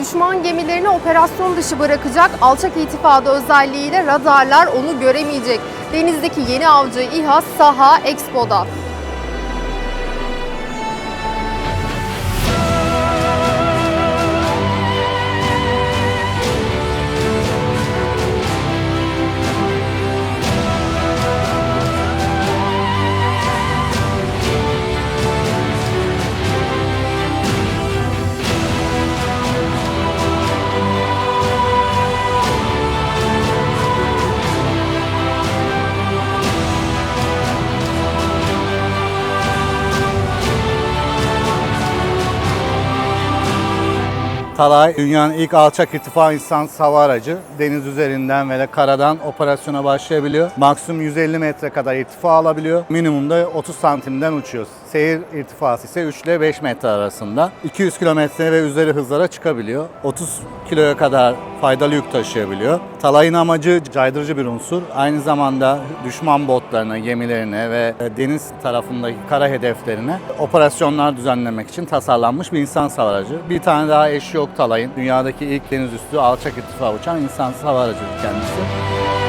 Düşman gemilerini operasyon dışı bırakacak alçak irtifada özelliğiyle radarlar onu göremeyecek. Denizdeki yeni avcı İHA Saha Expo'da. Talay dünyanın ilk alçak irtifa insansız hava aracı. Deniz üzerinden ve de karadan operasyona başlayabiliyor. Maksimum 150 metre kadar irtifa alabiliyor. Minimumda 30 santimden uçuyor. Seyir irtifası ise 3 ile 5 metre arasında. 200 kilometre ve üzeri hızlara çıkabiliyor. 30 kiloya kadar faydalı yük taşıyabiliyor. Talayın amacı caydırıcı bir unsur. Aynı zamanda düşman botlarına, gemilerine ve deniz tarafındaki kara hedeflerine operasyonlar düzenlemek için tasarlanmış bir insansız hava aracı. Bir tane daha eşi yok Talay'ın. Dünyadaki ilk deniz üstü alçak irtifa uçan insansız hava aracıdır kendisi.